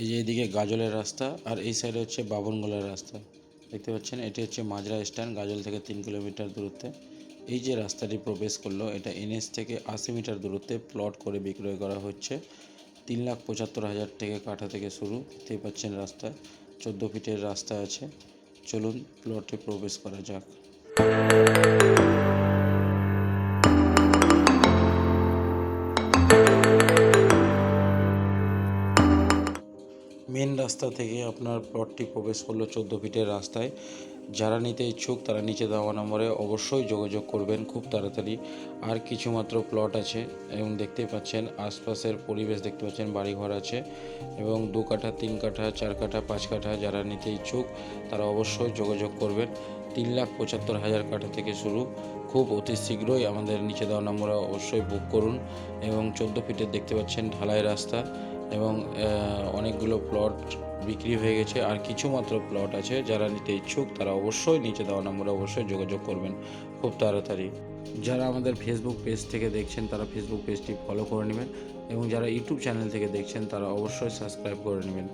এই যে এদিকে গাজলের রাস্তা, আর এই সাইডে হচ্ছে বাবনগোলার রাস্তা। দেখতে পাচ্ছেন, এটি হচ্ছে মাজরা স্ট্যান্ড, গাজল থেকে তিন কিলোমিটার দূরত্বে। এই যে রাস্তাটি প্রবেশ করল, এটা এনএস থেকে আশি মিটার দূরত্বে প্লট করে বিক্রয় করা হচ্ছে। তিন লাখ পঁচাত্তর হাজার থেকে কাঠা থেকে শুরু, দেখতেই পাচ্ছেন রাস্তা। চোদ্দ ফিটের রাস্তা আছে। চলুন প্লটে প্রবেশ করা যাক। মেন রাস্তা থেকে আপনার প্লটটি প্রবেশ করল চোদ্দ ফিটের রাস্তায়। যারা নিতে ইচ্ছুক তারা নিচে দেওয়া নম্বরে অবশ্যই যোগাযোগ করবেন খুব তাড়াতাড়ি। আর কিছু মাত্র প্লট আছে এবং দেখতেই পাচ্ছেন আশপাশের পরিবেশ দেখতে পাচ্ছেন, বাড়িঘর আছে এবং দু কাঠা, তিন কাঠা, চার কাঠা, পাঁচ কাঠা যারা নিতে ইচ্ছুক তারা অবশ্যই যোগাযোগ করবেন। তিন লাখ পঁচাত্তর হাজার কাঠা থেকে শুরু। খুব অতি শীঘ্রই আমাদের নিচে দেওয়া নম্বরে অবশ্যই বুক করুন এবং চোদ্দ ফিটের দেখতে পাচ্ছেন ঢালাই রাস্তা। এবং অনেকগুলো প্লট বিক্রি হয়ে গেছে। আর কিছু মাত্র প্লট আছে যারা নিতে ইচ্ছুক তারা অবশ্যই নিচে দেওয়া নম্বরে অবশ্যই যোগাযোগ করবেন খুব তাড়াতাড়ি। যারা আমাদের ফেসবুক পেজ থেকে দেখছেন তারা ফেসবুক পেজটি ফলো করে নেবেন এবং যারা ইউটিউব চ্যানেল থেকে দেখছেন তারা অবশ্যই সাবস্ক্রাইব করে নেবেন।